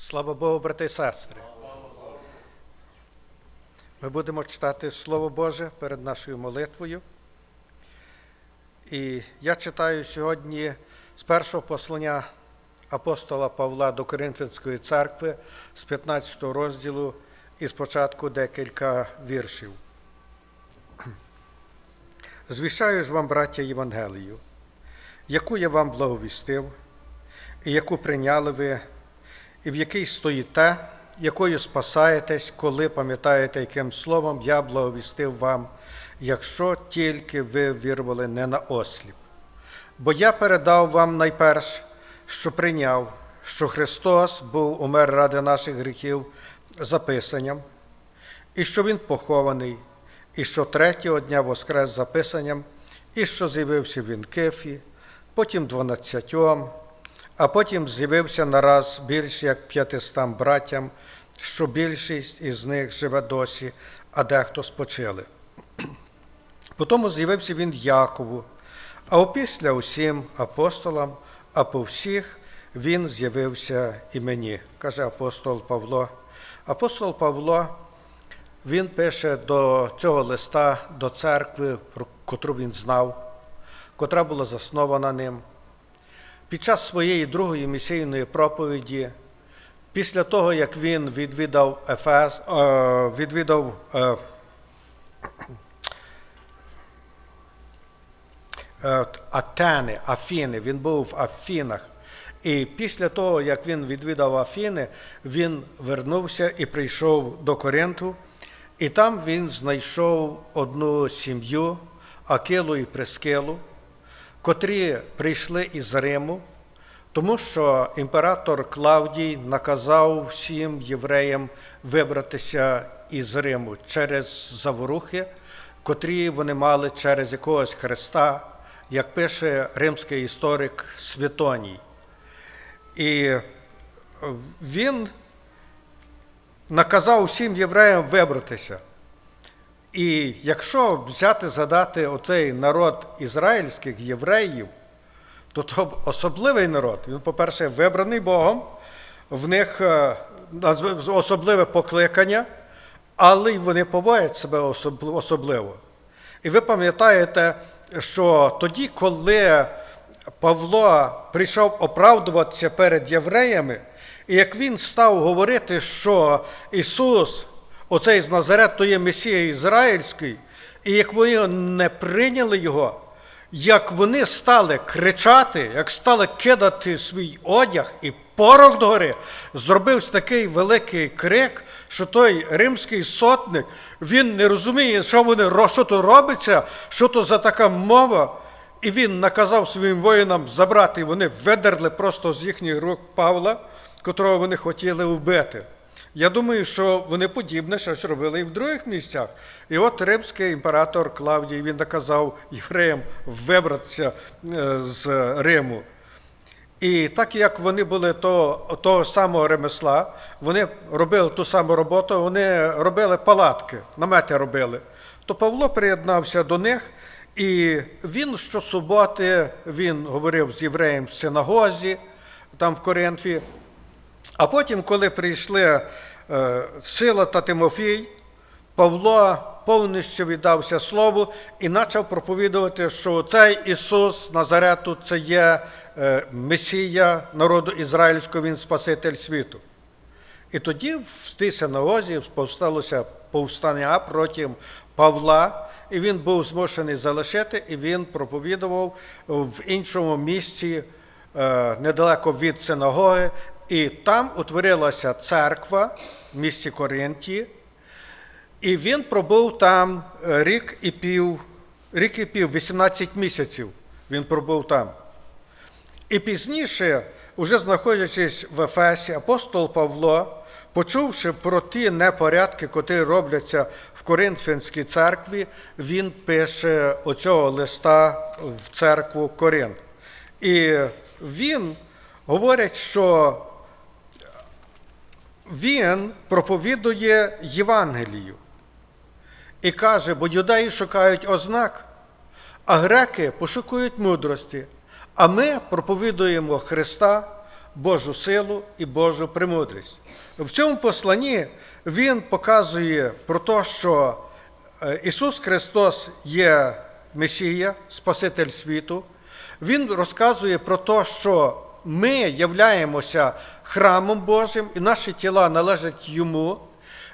Слава Богу, брати і сестри. Ми будемо читати Слово Боже перед нашою молитвою. І я читаю сьогодні з першого послання апостола Павла до Коринфянської церкви з 15 розділу і спочатку декілька віршів. Звіщаю ж вам, браття, Євангелію, яку я вам благовістив, і яку прийняли ви, і в якій стоїте, якою спасаєтесь, коли пам'ятаєте, яким словом я благовістив вам, якщо тільки ви вірвали не на осліп. Бо я передав вам найперш, що прийняв, що Христос був умер ради наших гріхів записанням, і що Він похований, і що третього дня воскрес записанням, і що з'явився він Кифі, потім дванадцятьом, а потім з'явився нараз більш як п'ятистам братям, що більшість із них живе досі, а дехто спочили. Потому з'явився він Якову, а опісля усім апостолам, а по всіх він з'явився і мені, каже апостол Павло. Апостол Павло він пише до цього листа до церкви, про котру він знав, котра була заснована ним. Під час своєї другої місійної проповіді, після того, як він відвідав Ефес, е, відвідав е, е, Атени, Афіни, він був в Афінах. І після того, як він відвідав Афіни, він вернувся і прийшов до Коринту, і там він знайшов одну сім'ю, Акилу і Прескилу, котрі прийшли із Риму, тому що імператор Клавдій наказав всім євреям вибратися із Риму через заворухи, котрі вони мали через якогось Христа, як пише римський історик Святоній. І він наказав всім євреям вибратися. І якщо взяти згадати оцей народ ізраїльських євреїв, то то особливий народ. Він, по-перше, вибраний Богом, в них е, особливе покликання, але й вони поводять себе особливо. І ви пам'ятаєте, що тоді, коли Павло прийшов оправдуватися перед євреями, і як він став говорити, що Ісус, оцей з Назарету є Месія Ізраїльський, і як вони не прийняли Його, як вони стали кричати, як стали кидати свій одяг і порох догори, зробився такий великий крик, що той римський сотник, він не розуміє, що вони що то робиться, що то за така мова. І він наказав своїм воїнам забрати, і вони видерли просто з їхніх рук Павла, котрого вони хотіли вбити. Я думаю, що вони подібне щось робили і в других місцях. І от римський імператор Клавдій він наказав євреям вибратися е, з Риму. І так як вони були того, того самого ремесла, вони робили ту саму роботу, вони робили палатки, намети робили. То Павло приєднався до них, і він щосуботи він говорив з євреєм в синагозі, там в Коринфі. А потім, коли прийшли е, Сила та Тимофій, Павло повністю віддався Слову і почав проповідувати, що цей Ісус Назарету це є е, Месія народу ізраїльського, Він Спаситель світу. І тоді в тій синагозі повсталося повстання проти Павла, і він був змушений залишити, і він проповідував в іншому місці е, недалеко від синагоги, і там утворилася церква в місті Коринті, і він пробув там е, рік і пів, рік і пів, 18 місяців він пробув там. І пізніше, уже знаходячись в Ефесі, апостол Павло, почувши про ті непорядки, котрі робляться в Коринфянській церкві, він пише оцього листа в церкву Коринф. І він говорить, що він проповідує Євангелію і каже, бо юдеї шукають ознак, а греки пошукують мудрості. А ми проповідуємо Христа, Божу силу і Божу премудрість. В цьому посланні він показує про те, що е, Ісус Христос є Месія, Спаситель світу. Він розказує про те, що ми являємося храмом Божим і наші тіла належать Йому.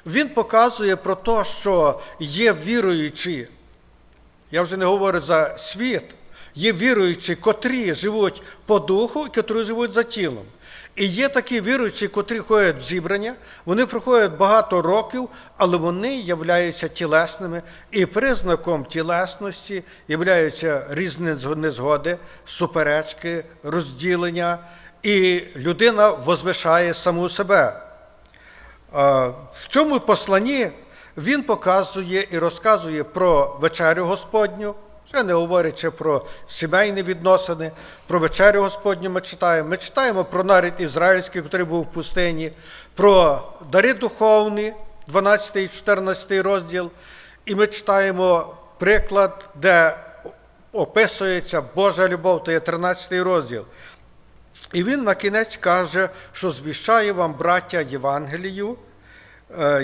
Він показує про те, що є віруючі, я вже не говорю за світ, є віруючі, котрі живуть по духу і котрі живуть за тілом. І є такі віруючі, котрі ходять в зібрання, вони проходять багато років, але вони являються тілесними, і признаком тілесності являються різні незгоди, суперечки, розділення, і людина возвишає саму себе. В цьому посланні він показує і розказує про вечерю Господню, ще не говорячи про сімейні відносини, про вечерю Господню ми читаємо. Ми читаємо про нарід ізраїльський, який був в пустині, про дари духовні, 12 і 14 розділ, і ми читаємо приклад, де описується Божа любов, то є 13 розділ. І він на кінець каже, що звіщає вам, браття, Євангелію,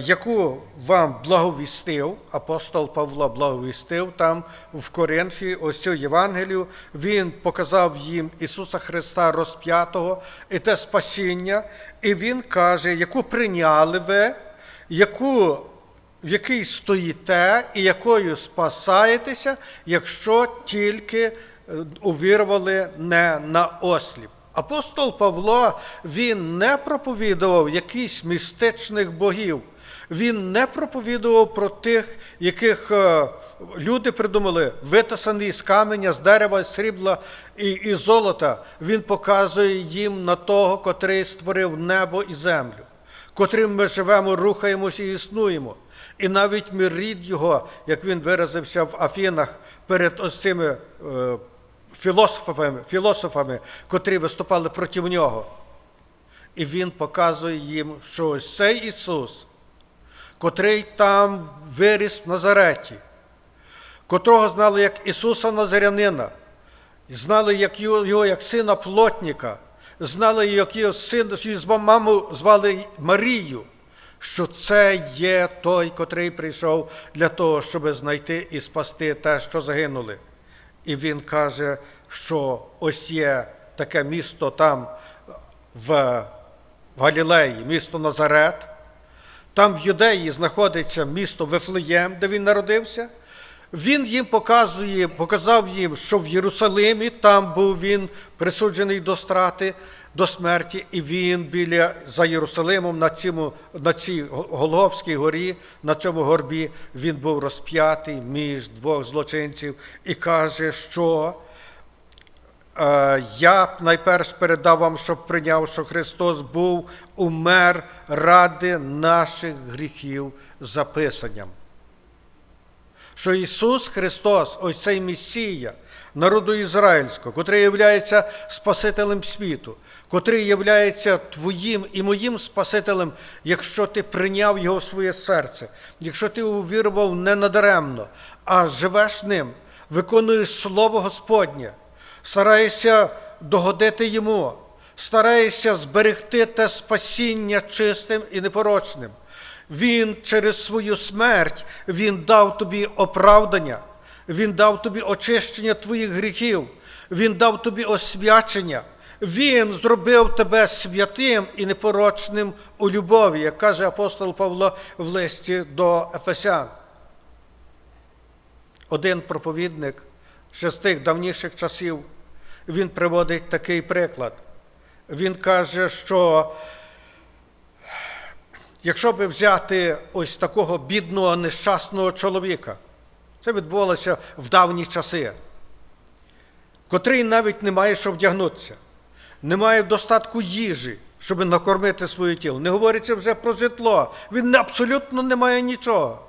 яку вам благовістив, апостол Павло благовістив там в Коринфі, ось цю Євангелію. Він показав їм Ісуса Христа розп'ятого і те спасіння, і Він каже, яку прийняли ви, яку в якій стоїте і якою спасаєтеся, якщо тільки е, увірували не на осліп. Апостол Павло він не проповідував якісь містичних богів. Він не проповідував про тих, яких е, люди придумали, витисані з каменя, з дерева, з срібла і, і золота. Він показує їм на того, котрий створив небо і землю, котрим ми живемо, рухаємося і існуємо. І навіть ми рід його, як він виразився в Афінах перед ось цими е, філософами, філософами, котрі виступали проти нього. І він показує їм, що ось цей Ісус, котрий там виріс в Назареті, котрого знали як Ісуса Назарянина, знали як його, як сина плотника, знали, як його син, маму звали Марію, що це є той, котрий прийшов для того, щоб знайти і спасти те, що загинули. І він каже, що ось є таке місто там в Галілеї, місто Назарет. Там в Юдеї знаходиться місто Вифлеєм, де він народився. Він їм показує, показав їм, що в Єрусалимі там був він присуджений до страти, до смерті, і він біля за Єрусалимом на цьому, на цій Голговській горі, на цьому горбі, він був розп'ятий між двох злочинців і каже, що е, я найперш передав вам, щоб прийняв, що Христос був умер ради наших гріхів записанням що Ісус Христос, ось цей Месія, народу ізраїльського, котрий є Спасителем світу, котрий є Твоїм і моїм Спасителем, якщо ти прийняв Його в своє серце, якщо ти увірував не надаремно, а живеш ним, виконуєш Слово Господнє, стараєшся догодити Йому, стараєшся зберегти те спасіння чистим і непорочним. Він через свою смерть Він дав тобі оправдання, Він дав тобі очищення твоїх гріхів, Він дав тобі освячення, Він зробив тебе святим і непорочним у любові, як каже апостол Павло в листі до Ефесян. Один проповідник ще з тих давніших часів, він приводить такий приклад. Він каже, що Якщо би взяти ось такого бідного, нещасного чоловіка, це відбувалося в давні часи, котрий навіть не має що вдягнутися, не має достатку їжі, щоб накормити своє тіло, не говорячи вже про житло, він абсолютно не має нічого.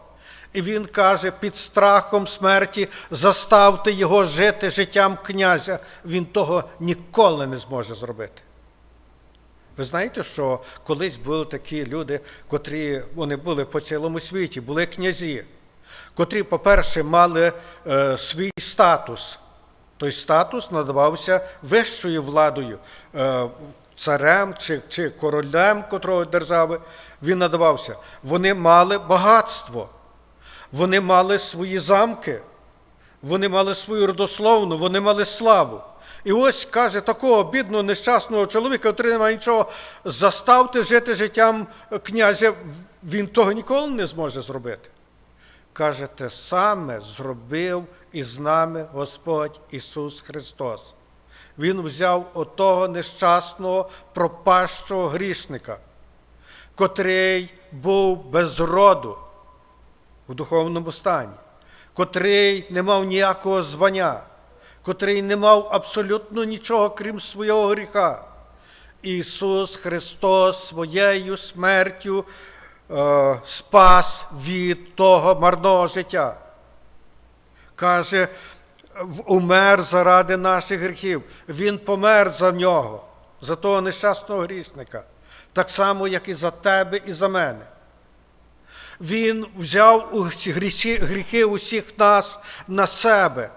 І він каже, під страхом смерті заставте його жити життям князя, він того ніколи не зможе зробити. Ви знаєте, що колись були такі люди, котрі вони були по цілому світі, були князі, котрі, по-перше, мали е, свій статус. Той статус надавався вищою владою. Е, царем чи, чи королем котрої держави він надавався. Вони мали багатство, вони мали свої замки, вони мали свою родословну, вони мали славу. І ось каже, такого бідного, нещасного чоловіка, який не має нічого, заставте жити життям князя, він того ніколи не зможе зробити. Каже, те саме зробив із нами Господь Ісус Христос. Він взяв отого нещасного, пропащого грішника, котрий був без роду в духовному стані, котрий не мав ніякого звання, котрий не мав абсолютно нічого, крім свого гріха. Ісус Христос своєю смертю спас від того марного життя. Каже, умер заради наших гріхів. Він помер за нього, за того нещасного грішника, так само, як і за тебе, і за мене. Він взяв гріхи, гріхи усіх нас на себе.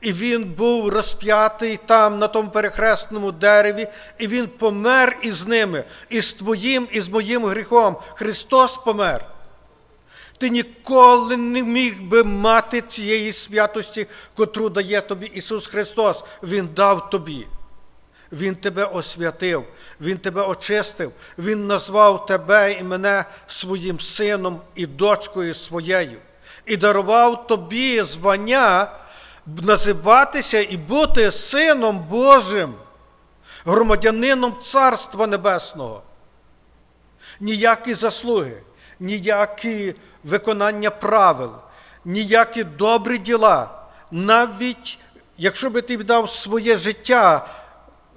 І він був розп'ятий там, на тому перехресному дереві, і він помер із ними, і з твоїм, і з моїм гріхом. Христос помер. Ти ніколи не міг би мати цієї святості, котру дає тобі Ісус Христос. Він дав тобі. Він тебе освятив, Він тебе очистив, Він назвав тебе і мене своїм сином і дочкою своєю, і дарував тобі звання називатися і бути Сином Божим, громадянином Царства Небесного. Ніякі заслуги, ніякі виконання правил, ніякі добрі діла, навіть якщо би ти віддав своє життя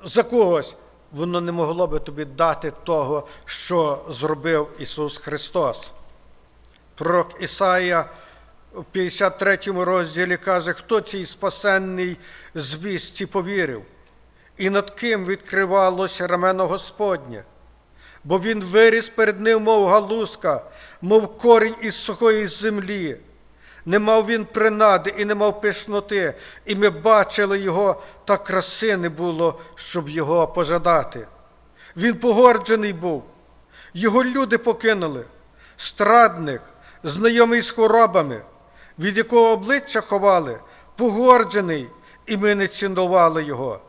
за когось, воно не могло би тобі дати того, що зробив Ісус Христос. Пророк Ісая в 53 розділі каже, хто цій спасенний звісті повірив, і над ким відкривалося рамено Господнє. Бо він виріс перед ним, мов галузка, мов корінь із сухої землі. Не мав він принади і не мав пишноти, і ми бачили його, та краси не було, щоб його пожадати. Він погорджений був, його люди покинули, страдник, знайомий з хворобами, від якого обличчя ховали, погорджений, і ми не цінували його.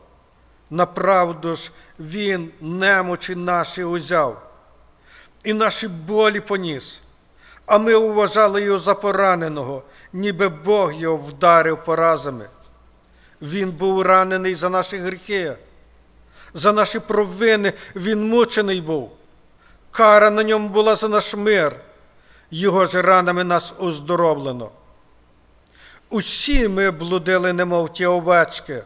Направду ж він немочі наші узяв, і наші болі поніс, а ми уважали його за пораненого, ніби Бог його вдарив поразами. Він був ранений за наші гріхи, за наші провини він мучений був. Кара на ньому була за наш мир, його ж ранами нас оздоровлено. Усі ми блудили, немов ті овечки,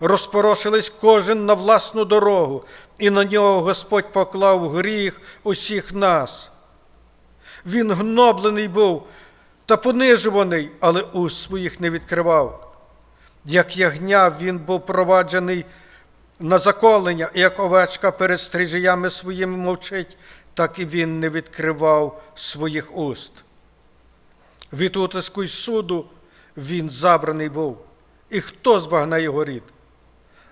розпорошились кожен на власну дорогу, і на нього Господь поклав гріх усіх нас. Він гноблений був та понижуваний, але уст своїх не відкривав. Як ягня він був проваджений на заколення, і як овечка перед стрижіями своїми мовчить, так і він не відкривав своїх уст. Від утиску й суду він забраний був, і хто збагне його рід?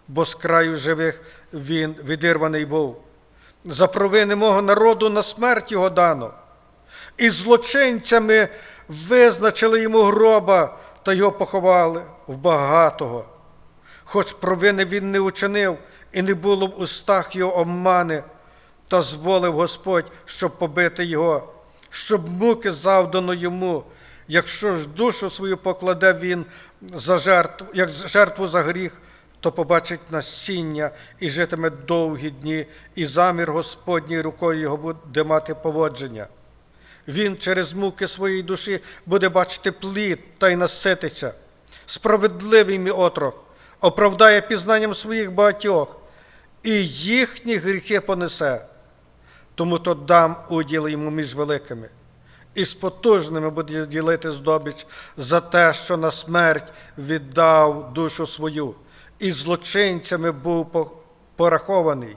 Бо з краю живих він відірваний був. За провини мого народу на смерть його дано, і злочинцями визначили йому гроба та його поховали в багатого. Хоч провини він не учинив, і не було в устах його обмани, та зволив Господь, щоб побити його, щоб муки завдано йому, якщо ж душу свою покладе він за жертву, як жертву за гріх, то побачить насіння і житиме довгі дні, і замір Господній рукою його буде мати поводження. Він через муки своєї душі буде бачити плід та й насититься. Справедливий мій отрок, оправдає пізнанням своїх багатьох, і їхні гріхи понесе. Тому то дам уділ йому між великими, і з потужними буде ділити здобич за те, що на смерть віддав душу свою, і злочинцями був порахований.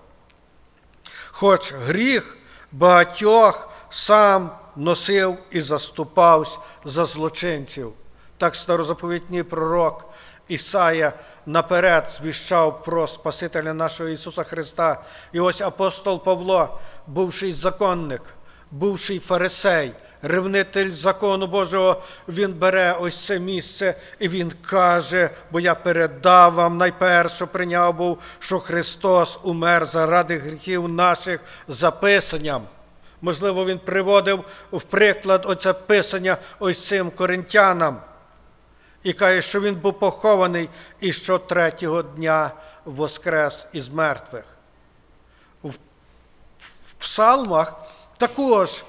Хоч гріх багатьох сам носив і заступався за злочинців. Так старозаповітній пророк Ісая наперед звіщав про Спасителя нашого Ісуса Христа. І ось апостол Павло, бувший законник, бувший фарисей, ревнитель закону Божого, він бере ось це місце і він каже, бо я передав вам найперше прийняв був, що Христос умер заради гріхів наших за писанням. Можливо, він приводив в приклад оце писання ось цим коринтянам. І каже, що він був похований і що третього дня воскрес із мертвих. В псалмах також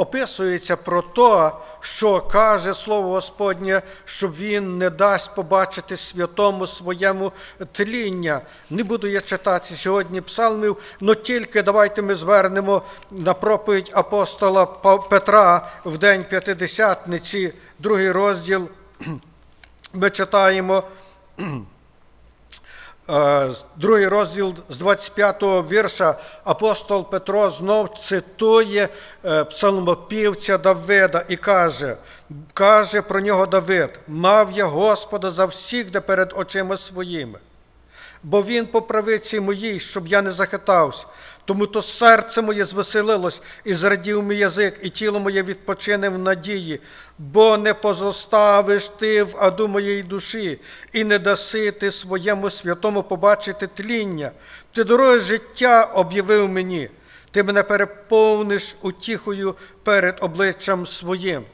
описується про те, що каже Слово Господнє, що Він не дасть побачити святому своєму тління. Не буду я читати сьогодні псалмів, але тільки давайте ми звернемо на проповідь апостола Петра в день П'ятидесятниці, другий розділ. Ми читаємо Другий розділ з 25-го вірша апостол Петро знов цитує е, псалмопівця Давида і каже, каже про нього Давид: мав я Господа завсігда перед очима своїми. Бо він по правиці моїй, щоб я не захитався. Тому то серце моє звеселилось, і зрадів мій язик, і тіло моє відпочине в надії, бо не позоставиш ти в аду моєї душі, і не даси ти своєму святому побачити тління. Ти дороге життя об'явив мені, ти мене переповниш утіхою перед обличчям своїм.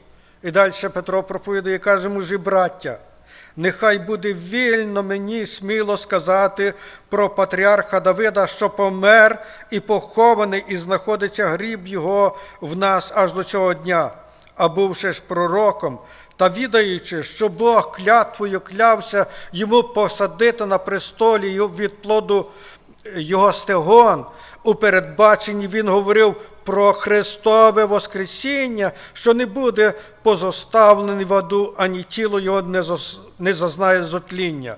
І далі Петро проповідує каже, мужі браття. Нехай буде вільно мені сміло сказати про патріарха Давида, що помер і похований, і знаходиться гріб його в нас аж до цього дня. А бувши ж пророком, та відаючи, що Бог клятвою клявся йому посадити на престолі від плоду його стегон, у передбаченні він говорив про Христове Воскресіння, що не буде позоставлений в аду, ані тіло його не зазнає зотління.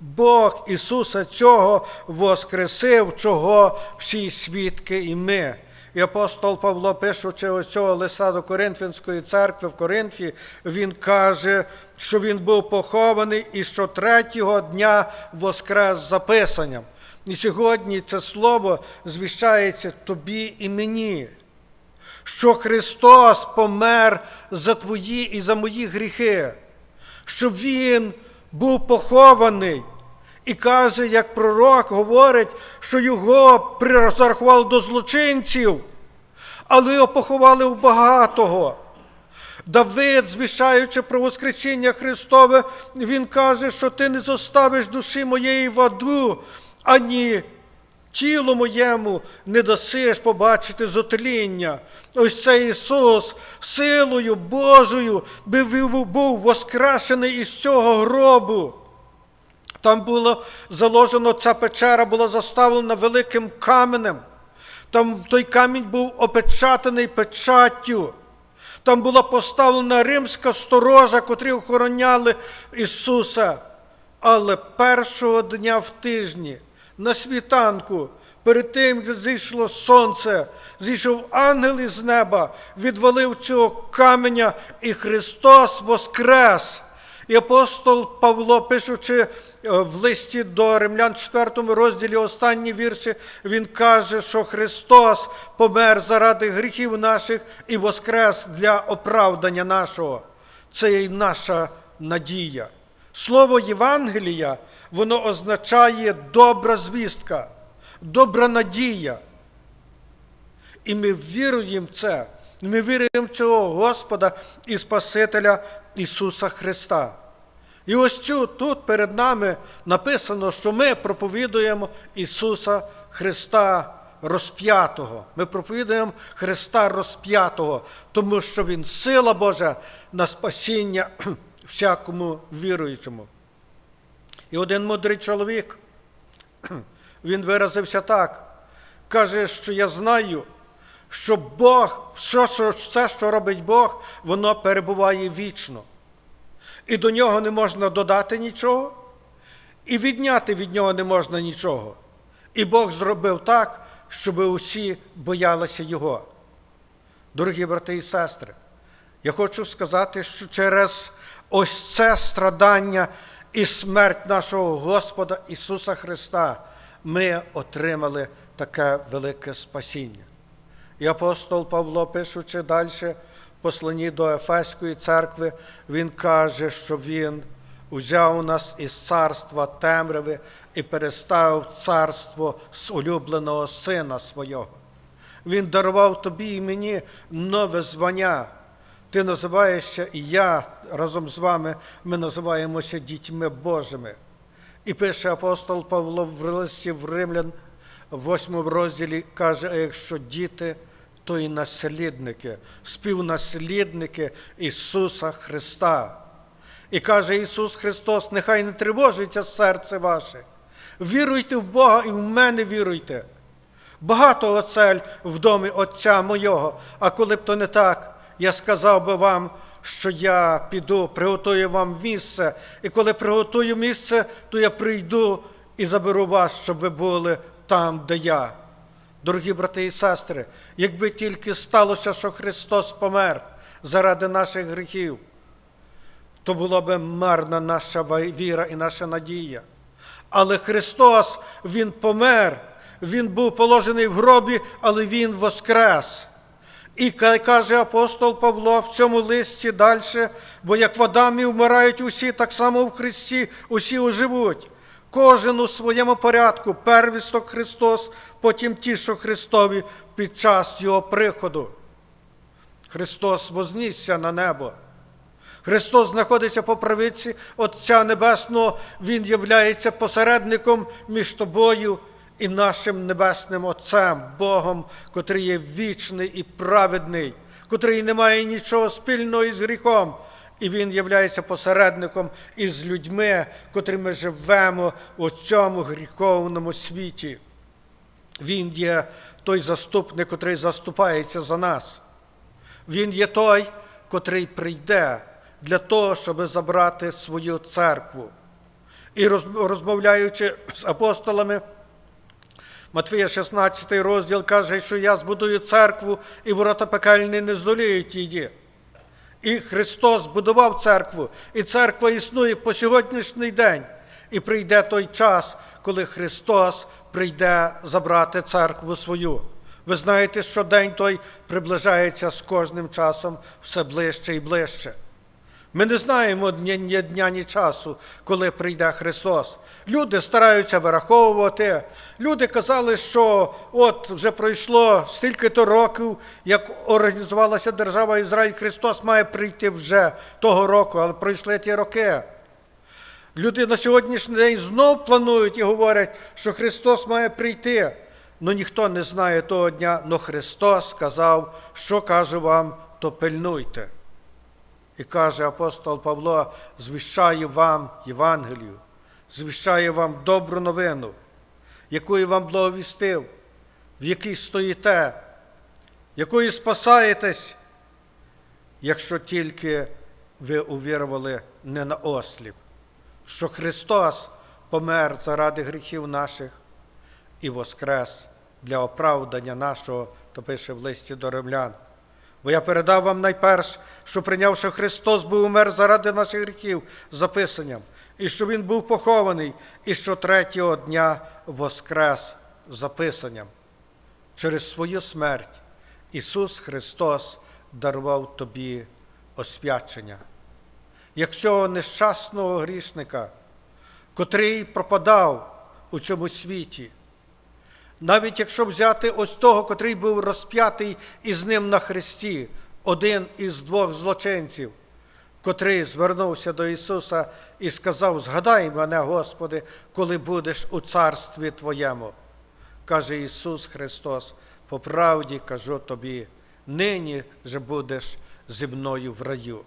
Бог Ісуса цього воскресив, чого всі свідки і ми. І апостол Павло, пишучи ось цього листа до Коринфянської церкви в Коринфі, він каже, що він був похований і що третього дня воскрес за Писанням. І сьогодні це слово звіщається тобі і мені, що Христос помер за твої і за мої гріхи, що Він був похований. І каже, як пророк говорить, що його прирахували до злочинців, але його поховали в багатого. Давид, звіщаючи про Воскресіння Христове, він каже, що ти не зоставиш душі моєї в аду, ані тілу моєму не дасиш побачити зотління. Ось цей Ісус силою Божою був воскрешений із цього гробу. Там було заложено, ця печера була заставлена великим каменем. Там той камінь був опечатаний печаттю. Там була поставлена римська сторожа, котрі охороняли Ісуса. Але першого дня в тижні, на світанку, перед тим, як зійшло сонце, зійшов ангел із неба, відвалив цього каменя, і Христос воскрес. І апостол Павло, пишучи е, в листі до римлян 4 розділі останні вірші, він каже, що Христос помер заради гріхів наших і воскрес для оправдання нашого. Це й наша надія. Слово Євангелія, воно означає добра звістка, добра надія. І ми віруємо в це. Ми віруємо в цього Господа і Спасителя Ісуса Христа. І ось цю тут перед нами написано, що ми проповідуємо Ісуса Христа розп'ятого. Ми проповідуємо Христа розп'ятого, тому що Він сила Божа на спасіння всякому віруючому. І один мудрий чоловік, він виразився так. Каже, що я знаю, що Бог, все, все, що робить Бог, воно перебуває вічно. І до нього не можна додати нічого, і відняти від нього не можна нічого. І Бог зробив так, щоб усі боялися Його. Дорогі брати і сестри, я хочу сказати, що через ось це страдання і смерть нашого Господа Ісуса Христа ми отримали таке велике спасіння. І апостол Павло, пишучи далі в посланні до Ефеської церкви, він каже, що він узяв нас із царства темряви і переставив царство з улюбленого сина свого. Він дарував тобі і мені нове звання. Ти називаєшся, і я разом з вами ми називаємося дітьми Божими. І пише апостол Павло в листі в Римлян, в восьмому розділі, каже: а якщо діти, то і наслідники, співнаслідники Ісуса Христа. І каже Ісус Христос: нехай не тривожиться серце ваше. Віруйте в Бога і в мене віруйте. Багато оцель в домі Отця Мойого, а коли б то не так, я сказав би вам, що я піду, приготую вам місце, і коли приготую місце, то я прийду і заберу вас, щоб ви були там, де я. Дорогі брати і сестри, якби тільки сталося, що Христос помер заради наших гріхів, то була би марна наша віра і наша надія. Але Христос, Він помер, Він був положений в гробі, але Він воскрес. І каже апостол Павло в цьому листі далі, бо як в Адамі вмирають усі, так само в Христі усі оживуть. Кожен у своєму порядку, первісток Христос, потім ті, що Христові під час Його приходу. Христос вознісся на небо. Христос знаходиться по правиці Отця Небесного, Він являється посередником між тобою і нашим Небесним Отцем, Богом, котрий є вічний і праведний, котрий не має нічого спільного із гріхом. І Він являється посередником із людьми, котрі ми живемо у цьому гріховному світі. Він є той заступник, котрий заступається за нас. Він є той, котрий прийде для того, щоб забрати свою церкву. І розмовляючи з апостолами, Матвія 16 розділ каже, що я збудую церкву, і ворота пекельні не здоліють її. І Христос будував церкву, і церква існує по сьогоднішній день. І прийде той час, коли Христос прийде забрати церкву свою. Ви знаєте, що день той приближається з кожним часом все ближче і ближче. Ми не знаємо ні дня, ні часу, коли прийде Христос. Люди стараються вираховувати. Люди казали, що от вже пройшло стільки-то років, як організувалася держава Ізраїль, Христос має прийти вже того року, але пройшли ті роки. Люди на сьогоднішній день знов планують і говорять, що Христос має прийти. Ну ніхто не знає того дня, але Христос сказав, що кажу вам, то пильнуйте. І каже апостол Павло: звіщаю вам Євангелію, звіщаю вам добру новину, яку я вам благовістив, в якій стоїте, якою спасаєтесь, якщо тільки ви увірували не на осліп, що Христос помер заради гріхів наших і воскрес для оправдання нашого, то пише в листі до римлян. Бо я передав вам найперш, що прийнявши Христос був умер заради наших гріхів записанням, і що Він був похований, і що третього дня воскрес записанням. Через свою смерть Ісус Христос дарував тобі освячення, як цього нещасного грішника, котрий пропадав у цьому світі. Навіть якщо взяти ось того, котрий був розп'ятий із ним на хресті, один із двох злочинців, котрий звернувся до Ісуса і сказав: Згадай мене, Господи, коли будеш у царстві Твоєму. Каже Ісус Христос, по правді кажу тобі, нині же будеш зі мною в раю.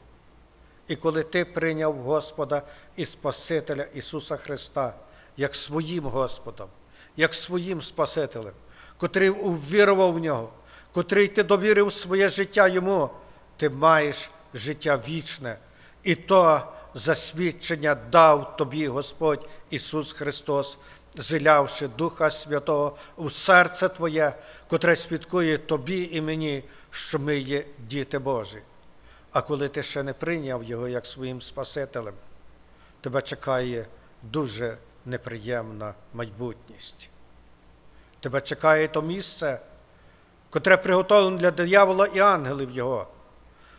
І коли ти прийняв Господа і Спасителя Ісуса Христа як своїм Господом, як своїм Спасителем, котрий увірував в нього, котрий ти довірив своє життя йому, ти маєш життя вічне, і то засвідчення дав тобі Господь Ісус Христос, зілявши Духа Святого у серце Твоє, котре свідкує тобі і мені, що ми є діти Божі. А коли ти ще не прийняв Його як своїм Спасителем, тебе чекає дуже неприємна майбутність. Тебе чекає то місце, котре приготовлене для диявола і ангелів його.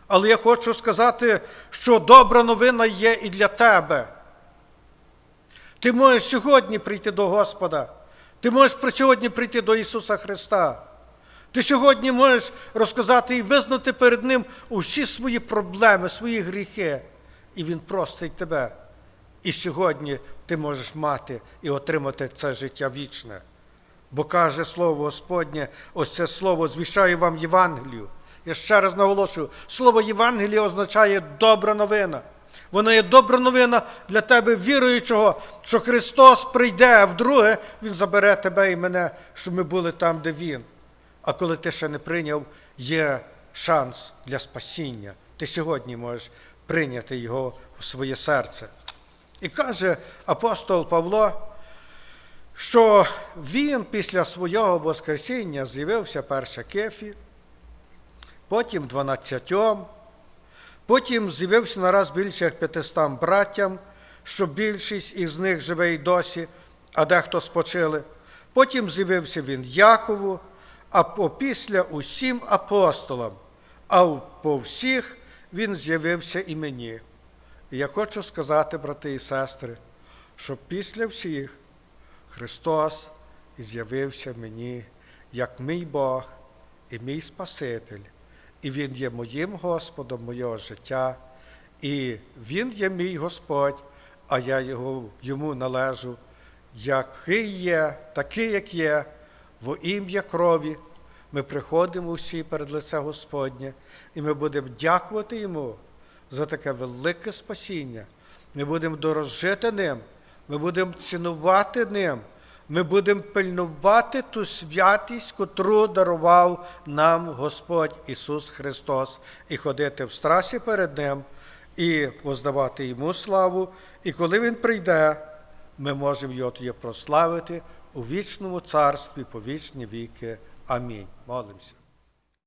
Але я хочу сказати, що добра новина є і для тебе. Ти можеш сьогодні прийти до Господа. Ти можеш сьогодні прийти до Ісуса Христа. Ти сьогодні можеш розказати і визнати перед Ним усі свої проблеми, свої гріхи. І Він простить тебе. І сьогодні ти можеш мати і отримати це життя вічне. Бо каже Слово Господнє, ось це слово звіщає вам Євангелію. Я ще раз наголошую, слово Євангелія означає добра новина. Воно є добра новина для тебе, віруючого, що Христос прийде, вдруге Він забере тебе і мене, щоб ми були там, де Він. А коли ти ще не прийняв, є шанс для спасіння. Ти сьогодні можеш прийняти його в своє серце. І каже апостол Павло, що він після свого Воскресіння з'явився перше Кефі, потім дванадцятьом, потім з'явився нараз більше як п'ятистам братям, що більшість із них живе й досі, а дехто спочили. Потім з'явився він Якову, а опісля усім апостолам, а по всіх він з'явився і мені. І я хочу сказати, брати і сестри, що після всіх Христос з'явився мені як мій Бог і мій Спаситель, і Він є моїм Господом моєго життя, і Він є мій Господь, а я його, йому належу, який є, такий, як є, во ім'я крові. Ми приходимо всі перед лице Господнє, і ми будемо дякувати Йому за таке велике спасіння. Ми будемо дорожити ним, ми будемо цінувати ним, ми будемо пильнувати ту святість, котру дарував нам Господь Ісус Христос, і ходити в страсі перед Ним, і воздавати Йому славу. І коли Він прийде, ми можемо його тоді прославити у вічному царстві по вічні віки. Амінь. Молимося.